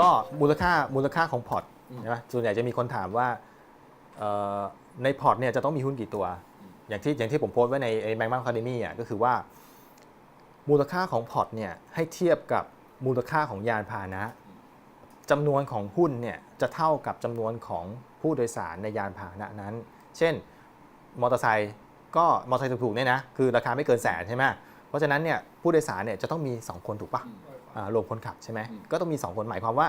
ก็มูลค่ามูลค่าของพอร์ตอืมใช่ไหมส่วนใหญ่จะมีคนถามว่าเอ่อในพอร์ตเนี่ยจะต้องมีหุ้นกี่ตัว อย่างที่อย่างที่ผมโพสต์ไว้ในแมงมังคาเดมี่อะก็คือว่า มูลค่าของพอร์ตเนี่ยให้เทียบกับมูลค่าของยานพาหนะจำนวนของหุ้นเนี่ยจะเท่ากับจำนวนของผู้โดยสารในยานพาหนะนั้น เช่นมอเตอร์ไซค์ก็มอเตอร์ไซค์ถูกๆเนี่ยนะคือราคาไม่เกินแสนใช่ไหมเพราะฉะนั้นเนี่ยผู้โดยสารเนี่ยจะต้องมี 2 คนถูกปะอ่า รวมคนขับใช่ไหมอืมก็ต้องมี 2 คนหมายความว่า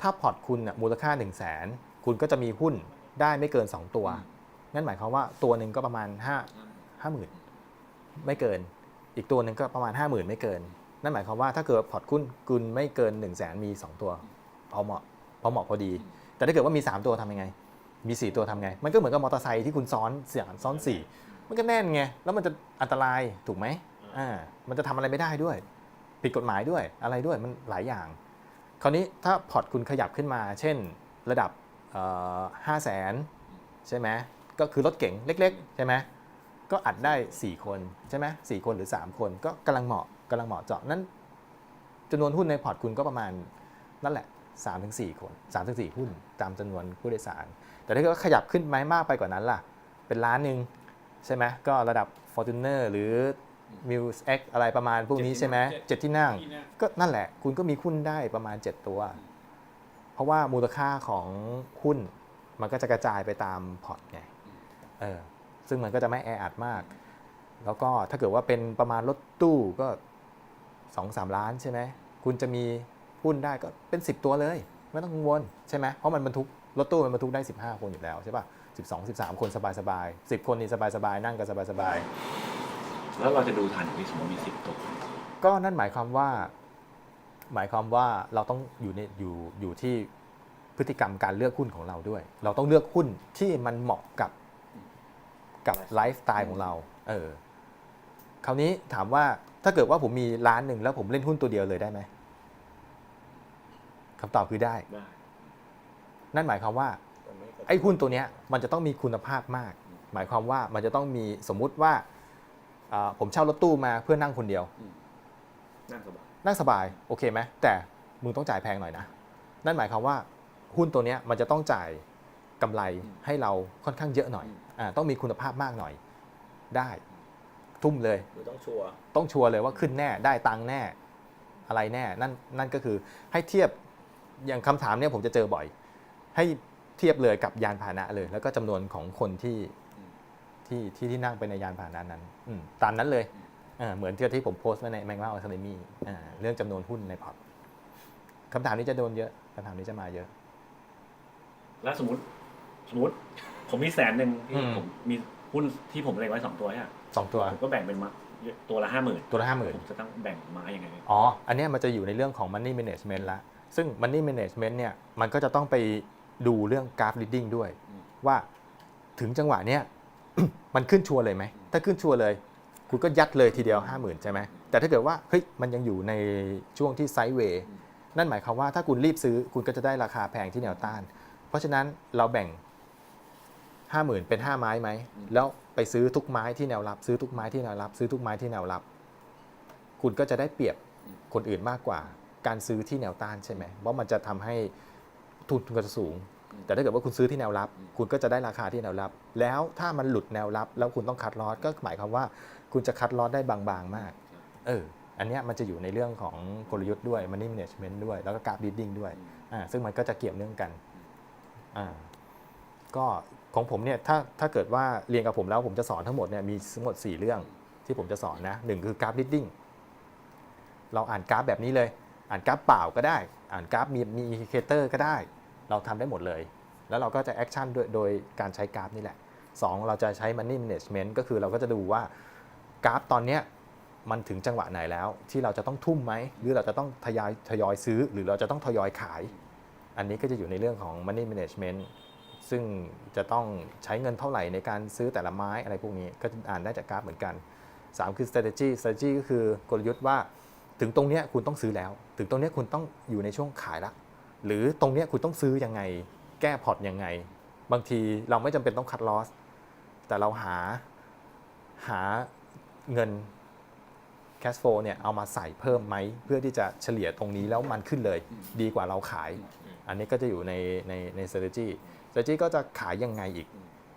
ถ้าพอร์ตคุณน่ะมูลค่า 1 0 0 0 0แสนคุณก็จะมีหุ้นได้ไม่เกิน 2 ตัว นั่นหมายความว่าตัวหนึ่งก็ประมาณ 5 5 0,000 ไม่เกิน อีกตัวหนึ่งก็ประมาณ 50,000 ไม่เกิน นั่นหมายความว่าถ้าเกิดพอร์ตคุณคุณไม่เกิน 1 0 0 0 0แสนมี 2 ตัวพอเหมาะพอเหมาะพอดี แต่ถ้าเกิดว่ามี 3 ตัวทำยังไง มี 4 ตัวทำไง มันก็เหมือนกับมอเตอร์ไซค์ที่คุณซ้อนเสียงซ้อน4มันก็แน่นไงแล้วมันจะอันตรายถูกไหมอ่ามันจะทำอะไรไม่ได้ด้วย ผิดกฎหมายด้วยอะไรด้วยมันหลายอย่าง คราวนี้ถ้าพอร์ตคุณขยับขึ้นมา เช่นระดับห้าแสนใช่ไหมก็คือรถเก๋งเล็ก ๆ ใช่ไหมก็อัดได้ 4 คนใช่ไหมสี่คนหรือ 3 คน ก็กำลังเหมาะกำลังเหมาะเจาะนั้นจำนวนหุ้นในพอร์ตคุณก็ประมาณนั่นแหละ3-4คน3-4หุ้น ตามจำนวนผู้โดยสาร แต่ถ้าเกิดขยับขึ้นไหมมากไปกว่านั้นล่ะ เป็นล้านหนึ่งใช่ไหมก็ระดับ Fortuner หรือ m u s X อะไรประมาณพวกนี้ใช่ไหมเจ็ดที่นั่งที่นั่ง ก็นั่นแหละ คุณก็มีหุ้นได้ประมาณ 7 ตัว เพราะว่ามูลค่าของหุ้นมันก็จะกระจายไปตามพอร์ตไงเออซึ่งมันก็จะไม่แออัดมาก แล้วก็ถ้าเกิดว่าเป็นประมาณรถตู้ก็2-3ล้านใช่ไหมคุณจะมีหุ้นได้ก็เป็น 10 ตัวเลย ไม่ต้องกังวลใช่ไหมเพราะมันบรรทุกรถตู้มันบรรทุกได้ 15 คนอยู่แล้วใช่ป่ะ12 13 คนสบายๆ10 คนนี่สบายๆนั่งกันสบายๆ แล้วเราจะดูทันที่สมมติมีสิบตัวก็นั่นหมายความว่า หมายความว่าเราต้องอยู่ในอยู่อยู่ที่พฤติกรรมการเลือกหุ้นของเราด้วย เราต้องเลือกหุ้นที่มันเหมาะกับกับไลฟ์สไตล์ของเรา เออ คราวนี้ถามว่าถ้าเกิดว่าผมมีล้านหนึ่งแล้วผมเล่นหุ้นตัวเดียวเลยได้ไหมคำตอบคือได้ได้ นั่นหมายความว่า ไอ้หุ้นตัวเนี้ย มันจะต้องมีคุณภาพมาก หมายความว่ามันจะต้องมีสมมุติว่าอ่า ผมเช่ารถตู้มาเพื่อนั่งคนเดียว นั่งสบายนั่งสบายโอเคไหมแต่มึงต้องจ่ายแพงหน่อยนะ นั่นหมายความว่าหุ้นตัวเนี้ยมันจะต้องจ่ายกำไรให้เราค่อนข้างเยอะหน่อยอ่าต้องมีคุณภาพมากหน่อย ได้ ทุ่มเลยหรือต้องชัวร์ต้องชัวร์เลยว่าขึ้นแน่ได้ตังค์แน่ อะไรแน่นั่นนั่นก็คือให้เทียบอย่างคำถามเนี่ยผมจะเจอบ่อย ให้เทียบเลยกับยานพาหนะเลย แล้วก็จำนวนของคนที่ ที่ที่ที่นั่งไปในยานพาหนะนั้นอืมตามนั้นเลยเออเหมือนที่ที่ผมโพสต์ไว้ในแมงว่าอัลซาเ m มี่เรื่องจำนวนหุ้นในพอร์ตคำถามนี้จะโดนเยอะคำถามนี้จะมาเยอะ แล้วสมมติสมมติ ผมมีแสนหนึ่งที่อืม ผมมีหุ้นที่ผมเล็งไว้สองตัวเนี่ยสองตัวผมก็แบ่งเป็นมาตัวละห้าหมื่นตัวละห้าหมื่น ผมจะต้องแบ่งมายังไงเนี่ยอ๋อ อันเนี้ยมันจะอยู่ในเรื่องของ money management ละ ซึ่ง money management เนี่ย มันก็จะต้องไปดูเรื่อง graph reading ด้วย ว่าถึงจังหวะเนี้ย มันขึ้นชัวร์เลยไหม ถ้าขึ้นชัวร์เลย คุณก็ยัดเลยทีเดียว 50,000 ใช่ไหม แต่ถ้าเกิดว่า เฮ้ย มันยังอยู่ในช่วงที่ไซด์เวย์ นั่นหมายความว่าถ้าคุณรีบซื้อ คุณก็จะได้ราคาแพงที่แนวต้าน เพราะฉะนั้นเราแบ่ง 50,000 เป็น 5 ไม้ไหม แล้วไปซื้อทุกไม้ที่แนวรับ ซื้อทุกไม้ที่แนวรับ ซื้อทุกไม้ที่แนวรับ คุณก็จะได้เปรียบคนอื่นมากกว่า การซื้อที่แนวต้านใช่ไหมเพราะมันจะทำให้ทุนก็จะสูง แต่ถ้าเกิดว่าคุณซื้อที่แนวรับ คุณก็จะได้ราคาที่แนวรับ แล้วถ้ามันหลุดแนวรับ แล้วคุณต้องคัดลอสก็หมายความว่า คุณจะคัดลอสได้บางๆมาก เออ อันนี้มันจะอยู่ในเรื่องของกลยุทธ์ด้วย money management ด้วย แล้วก็การ reading ด้วย อ่า ซึ่งมันก็จะเกี่ยวเนื่องกัน อ่า ก็ของผมเนี่ย ถ้าถ้าเกิดว่าเรียนกับผมแล้วผมจะสอนทั้งหมดเนี่ยมีทั้งหมด 4 เรื่องที่ผมจะสอนนะหนึ่งคือกราฟ reading เราอ่านกราฟแบบนี้เลย อ่านกราฟเปล่าก็ได้ อ่านกราฟมีมีอินดิเคเตอร์ก็ได้ เราทำได้หมดเลย แล้วเราก็จะแอคชั่นโดยโดยการใช้กราฟนี่แหละสองเราจะใช้ money management ก็คือเราก็จะดูว่ากราฟตอนเนี้ยมันถึงจังหวะไหนแล้ว ที่เราจะต้องทุ่มไหม หรือเราจะต้องทยอยทยอยซื้อ หรือเราจะต้องทยอยขาย อันนี้ก็จะอยู่ในเรื่องของ money management ซึ่งจะต้องใช้เงินเท่าไหร่ในการซื้อแต่ละไม้อะไรพวกนี้ก็อ่านได้จากกราฟเหมือนกัน 3 คือ strategy strategy ก็คือกลยุทธ์ว่า ถึงตรงเนี้ยคุณต้องซื้อแล้ว ถึงตรงเนี้ยคุณต้องอยู่ในช่วงขายละ หรือตรงเนี้ยคุณต้องซื้อยังไง แก้พอร์ตยังไง บางทีเราไม่จำเป็นต้องคัดลอส แต่เราหาหาเงิน cash flow เนี่ยเอามาใส่เพิ่มไหม เพื่อที่จะเฉลี่ยตรงนี้แล้วมันขึ้นเลย ดีกว่าเราขาย อันนี้ก็จะอยู่ในในใน strategy strategy ก็จะขายยังไงอีก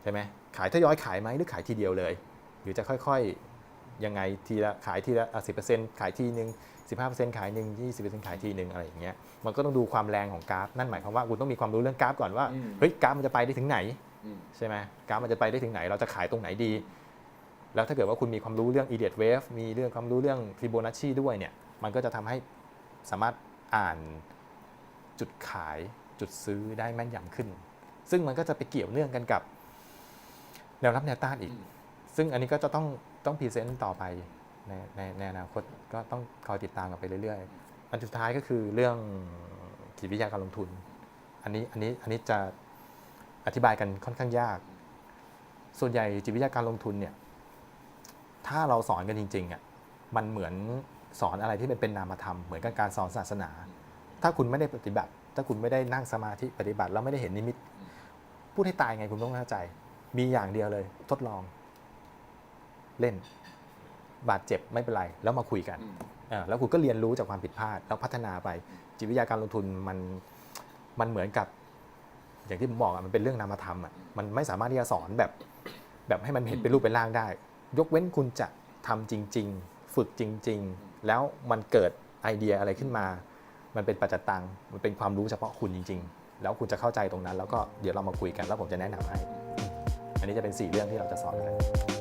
ใช่ไหมขายทยอยขายไหมหรือขายทีเดียวเลย หรือจะค่อยๆยังไงทีละขายทีละสิบเปอร์เซ็นต์ขายทีนึง สิบห้าเปอร์เซ็นต์ขายหนึ่งยี่สิบเปอร์เซ็นต์ขายทีหนึ่งอะไรอย่างเงี้ยมันก็ต้องดูความแรงของกราฟนั่นหมายความว่าคุณต้องมีความรู้เรื่องกราฟก่อนว่าอืมเฮ้ยกราฟมันจะไปได้ถึงไหนอืมใช่ไหมกราฟมันจะไปได้ถึงไหน เราจะขายตรงไหนดี แล้วถ้าเกิดว่าคุณมีความรู้เรื่อง immediate wave มีเรื่องความรู้เรื่อง Fibonacci ด้วยเนี่ยมันก็จะทำให้สามารถอ่านจุดขายจุดซื้อได้แม่นยำขึ้น ซึ่งมันก็จะไปเกี่ยวเนื่องกันกับแนวรับแนวต้านอีก ซึ่งอันนี้ก็จะต้องต้องพรีเซนต์ต่อไป ในในในอนาคตก็ต้องคอยติดตามกันไปเรื่อยๆ อันสุดท้ายก็คือเรื่องจิตวิทยาการลงทุน อันนี้อันนี้อันนี้จะอธิบายกันค่อนข้างยาก ส่วนใหญ่จิตวิทยาการลงทุนเนี่ยถ้าเราสอนกันจริงๆอะมันเหมือนสอนอะไรที่เป็นเป็นนามธรรมเหมือนกับการสอนศาสนา ถ้าคุณไม่ได้ปฏิบัติ ถ้าคุณไม่ได้นั่งสมาธิปฏิบัติแล้วไม่ได้เห็นนิมิต พูดให้ตายไงคุณต้องเข้าใจ มีอย่างเดียวเลย ทดลอง เล่น บาดเจ็บไม่เป็นไร แล้วมาคุยกันอืมอ่าแล้วคุณก็เรียนรู้จากความผิดพลาดแล้วพัฒนาไป จิตวิทยาการลงทุนมันมันเหมือนกับ อย่างที่ผมบอกอะมันเป็นเรื่องนามธรรมอะมันไม่สามารถที่จะสอนแบบ แบบให้มันเห็นเป็นรูปเป็นร่างได้ ยกเว้นคุณจะทำจริง ๆ ฝึกจริง ๆ แล้วมันเกิดไอเดียอะไรขึ้นมา มันเป็นปัจจตังมันเป็นความรู้เฉพาะคุณจริง ๆ แล้วคุณจะเข้าใจตรงนั้น แล้วก็เดี๋ยวเรามาคุยกันแล้วผมจะแนะนำให้ อันนี้จะเป็น 4 เรื่องที่เราจะสอนกัน